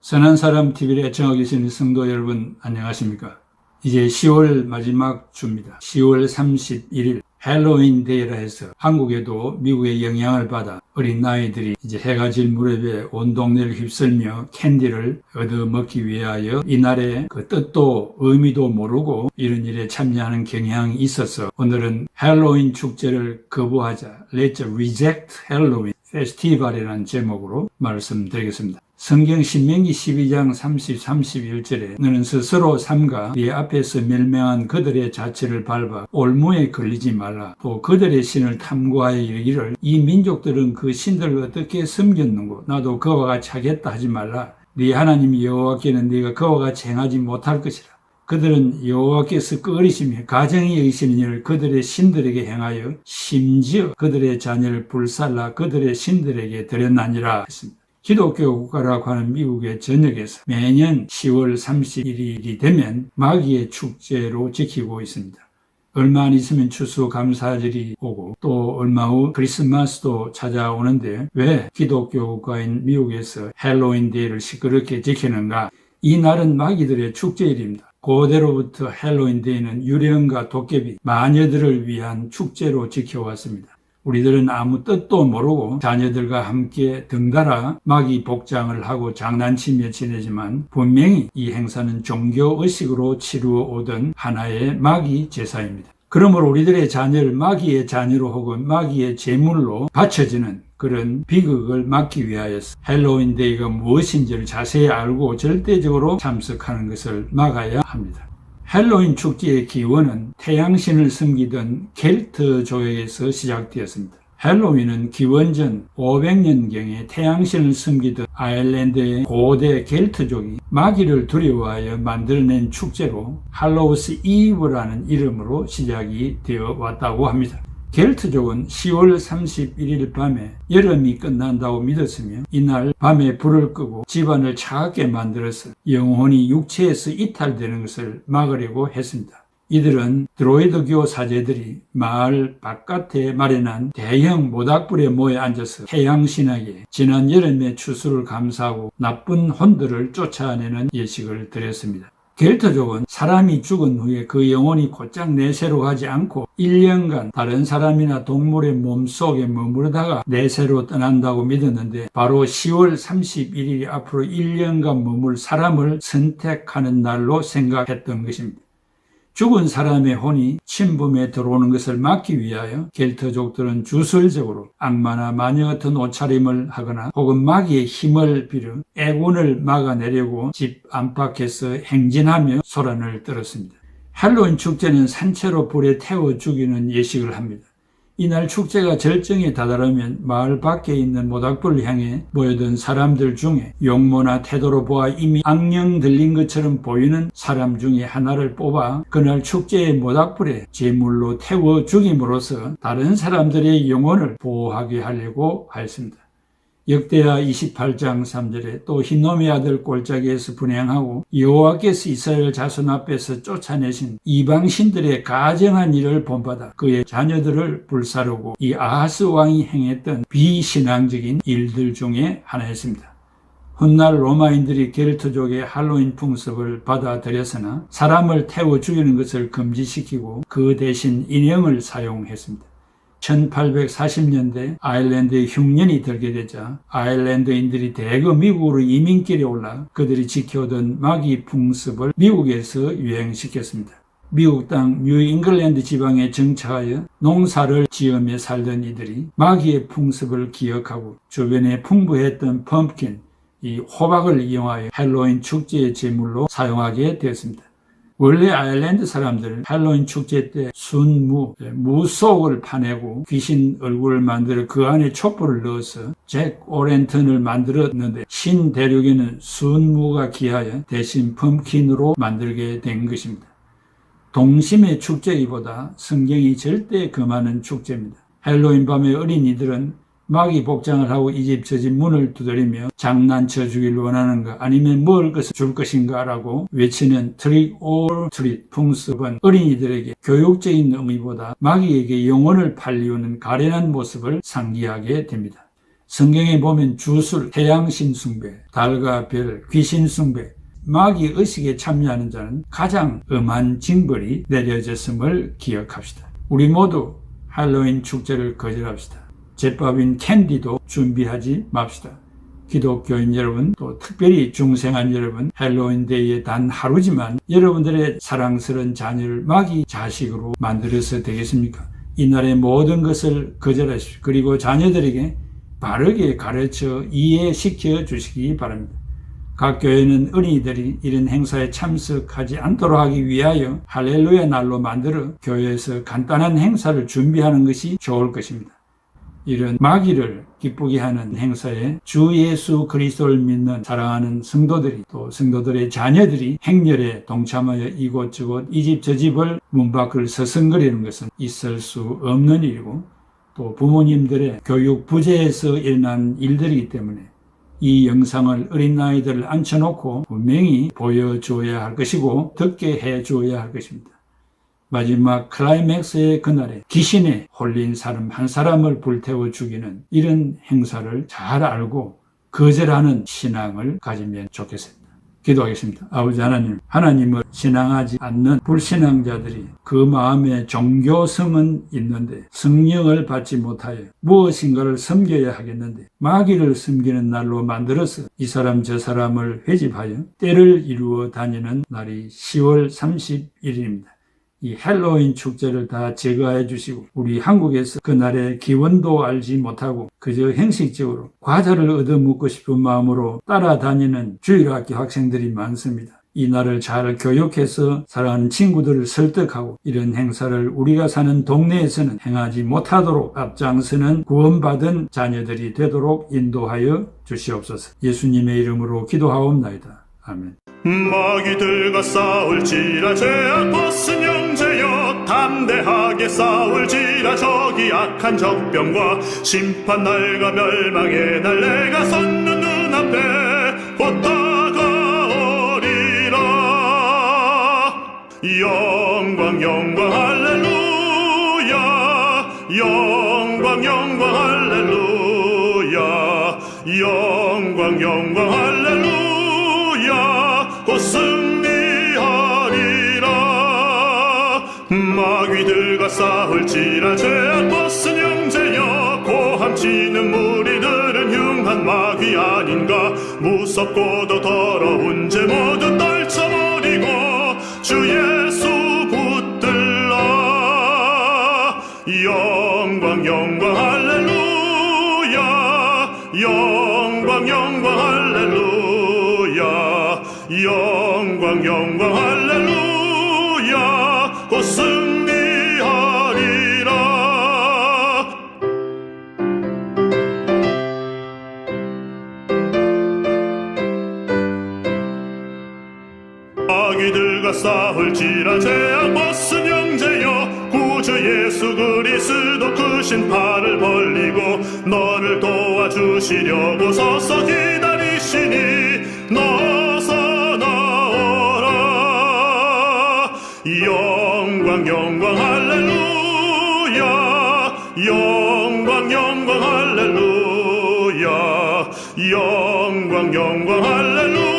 선한 사람 TV를 애청하고 계시는 성도 여러분 안녕하십니까? 이제 10월 마지막 주입니다. 10월 31일 헬로윈 데이라 해서 한국에도 미국의 영향을 받아 어린 아이들이 이제 해가 질 무렵에 온 동네를 휩쓸며 캔디를 얻어먹기 위하여 이날의 그 뜻도 의미도 모르고 이런 일에 참여하는 경향이 있어서 오늘은 헬로윈 축제를 거부하자 Let's Reject Halloween 페스티벌이라는 제목으로 말씀드리겠습니다. 성경 신명기 12장 30, 31절에 너는 스스로 삼가 네 앞에서 멸명한 그들의 자체를 밟아 올무에 걸리지 말라. 또 그들의 신을 탐구하여 이르기를 이 민족들은 그 신들을 어떻게 섬겼는고 나도 그와 같이 하겠다 하지 말라. 네 하나님 여호와께는 네가 그와 같이 행하지 못할 것이라. 그들은 여호와께서 끄리시며 가정이 여기시는 일을 그들의 신들에게 행하여 심지어 그들의 자녀를 불살라 그들의 신들에게 드렸나니라 했습니다. 기독교 국가라고 하는 미국의 전역에서 매년 10월 31일이 되면 마귀의 축제로 지키고 있습니다. 얼마 안 있으면 추수 감사절이 오고 또 얼마 후 크리스마스도 찾아오는데 왜 기독교 국가인 미국에서 헬로윈 데이를 시끄럽게 지키는가? 이 날은 마귀들의 축제일입니다. 고대로부터 헬로윈 데이는 유령과 도깨비, 마녀들을 위한 축제로 지켜왔습니다. 우리들은 아무 뜻도 모르고 자녀들과 함께 등달아 마귀 복장을 하고 장난치며 지내지만 분명히 이 행사는 종교 의식으로 치루어 오던 하나의 마귀 제사입니다. 그러므로 우리들의 자녀를 마귀의 자녀로 혹은 마귀의 제물로 바쳐지는 그런 비극을 막기 위하여서 헬로윈 데이가 무엇인지를 자세히 알고 절대적으로 참석하는 것을 막아야 합니다. 헬로윈 축제의 기원은 태양신을 섬기던 켈트족에서 시작되었습니다. 헬로윈은 기원전 500년경에 태양신을 섬기던 아일랜드의 고대 켈트족이 마귀를 두려워하여 만들어낸 축제로 할로우스 이브라는 이름으로 시작이 되어 왔다고 합니다. 겔트족은 10월 31일 밤에 여름이 끝난다고 믿었으며 이날 밤에 불을 끄고 집안을 차갑게 만들어서 영혼이 육체에서 이탈되는 것을 막으려고 했습니다. 이들은 드로이드교 사제들이 마을 바깥에 마련한 대형 모닥불에 모여 앉아서 태양신에게 지난 여름의 추수를 감사하고 나쁜 혼들을 쫓아내는 예식을 드렸습니다. 겔터족은 사람이 죽은 후에 그 영혼이 곧장 내세로 가지 않고 1년간 다른 사람이나 동물의 몸속에 머무르다가 내세로 떠난다고 믿었는데 바로 10월 31일이 앞으로 1년간 머물 사람을 선택하는 날로 생각했던 것입니다. 죽은 사람의 혼이 침범에 들어오는 것을 막기 위하여 겔터족들은 주설적으로 악마나 마녀 같은 옷차림을 하거나 혹은 마귀의 힘을 빌어 애군을 막아내려고 집 안팎에서 행진하며 소란을 떨었습니다. 할로윈 축제는 산채로 불에 태워 죽이는 예식을 합니다. 이날 축제가 절정에 다다르면 마을 밖에 있는 모닥불을 향해 모여든 사람들 중에 용모나 태도로 보아 이미 악령 들린 것처럼 보이는 사람 중에 하나를 뽑아 그날 축제의 모닥불에 제물로 태워 죽임으로써 다른 사람들의 영혼을 보호하게 하려고 하였습니다. 역대하 28장 3절에 또 흰놈의 아들 꼴짜기에서 분양하고 여호와께서 이스라엘 자손 앞에서 쫓아내신 이방신들의 가정한 일을 본받아 그의 자녀들을 불사르고 이 아하스 왕이 행했던 비신앙적인 일들 중에 하나였습니다. 훗날 로마인들이 겔트족의 할로윈 풍습을 받아들였으나 사람을 태워 죽이는 것을 금지시키고 그 대신 인형을 사용했습니다. 1840년대 아일랜드에 흉년이 들게 되자 아일랜드인들이 대거 미국으로 이민길에 올라 그들이 지켜오던 마귀 풍습을 미국에서 유행시켰습니다. 미국 땅 뉴잉글랜드 지방에 정착하여 농사를 지으며 살던 이들이 마귀의 풍습을 기억하고 주변에 풍부했던 펌킨, 이 호박을 이용하여 헬로윈 축제의 제물로 사용하게 되었습니다. 원래 아일랜드 사람들은 할로윈 축제 때 순무, 무속을 파내고 귀신 얼굴을 만들어 그 안에 촛불을 넣어서 잭 오렌턴을 만들었는데 신대륙에는 순무가 귀하여 대신 펌킨으로 만들게 된 것입니다. 동심의 축제이보다 성경이 절대 금하는 축제입니다. 헬로윈 밤에 어린이들은 마귀 복장을 하고 이 집 저 집 문을 두드리며 장난쳐 주길 원하는가 아니면 뭘 것을 줄 것인가 라고 외치는 트릭 올 트릿 풍습은 어린이들에게 교육적인 의미보다 마귀에게 영혼을 팔리우는 가련한 모습을 상기하게 됩니다. 성경에 보면 주술, 태양신 숭배, 달과 별, 귀신 숭배, 마귀 의식에 참여하는 자는 가장 엄한 징벌이 내려졌음을 기억합시다. 우리 모두 할로윈 축제를 거절합시다. 제법인 캔디도 준비하지 맙시다. 기독교인 여러분, 또 특별히 중생한 여러분, 헬로윈데이의 단 하루지만 여러분들의 사랑스러운 자녀를 마귀 자식으로 만들어서 되겠습니까? 이날의 모든 것을 거절하십시오. 그리고 자녀들에게 바르게 가르쳐 이해시켜 주시기 바랍니다. 각 교회는 어린이들이 이런 행사에 참석하지 않도록 하기 위하여 할렐루야 날로 만들어 교회에서 간단한 행사를 준비하는 것이 좋을 것입니다. 이런 마귀를 기쁘게 하는 행사에 주 예수 그리스도를 믿는 사랑하는 성도들이 또 성도들의 자녀들이 행렬에 동참하여 이곳저곳 이 집 저 집을 문 밖을 서성거리는 것은 있을 수 없는 일이고 또 부모님들의 교육 부재에서 일어난 일들이기 때문에 이 영상을 어린아이들을 앉혀놓고 분명히 보여줘야 할 것이고 듣게 해줘야 할 것입니다. 마지막 클라이맥스의 그날에 귀신에 홀린 사람 한 사람을 불태워 죽이는 이런 행사를 잘 알고 거절하는 신앙을 가지면 좋겠습니다. 기도하겠습니다. 아버지 하나님, 하나님을 신앙하지 않는 불신앙자들이 그 마음에 종교성은 있는데 성령을 받지 못하여 무엇인가를 섬겨야 하겠는데 마귀를 섬기는 날로 만들어서 이 사람 저 사람을 회집하여 때를 이루어 다니는 날이 10월 31일입니다. 이 헬로윈 축제를 다 제거해 주시고 우리 한국에서 그날의 기원도 알지 못하고 그저 형식적으로 과자를 얻어먹고 싶은 마음으로 따라다니는 주일학교 학생들이 많습니다. 이 날을 잘 교육해서 사랑하는 친구들을 설득하고 이런 행사를 우리가 사는 동네에서는 행하지 못하도록 앞장서는 구원받은 자녀들이 되도록 인도하여 주시옵소서. 예수님의 이름으로 기도하옵나이다. 아멘. 마귀들과 싸울지라 벗은 형제여 담대하게 싸울지라 저기 악한 적병과 심판 날과 멸망의 날 내가 섰는 눈앞에 곧 다가오리라. 영광 영광 할렐루야. 영광 영광 할렐루야. 영광 영광 할렐루야 무섭고도 더러운 죄 모두 떨쳐버리고 주 예수 붙들라 영광 영광 할렐루야. 영광 영광 할렐루야. 영광 영광 할렐루야 마귀들과 싸울지라 죄악 벗은 형제여 구주 예수 그리스도 크신 팔을 벌리고 너를 도와주시려고 서서 기다리시니 너서 나오라. 영광 영광 할렐루야. 영광 영광 할렐루야. 영광 영광 할렐루야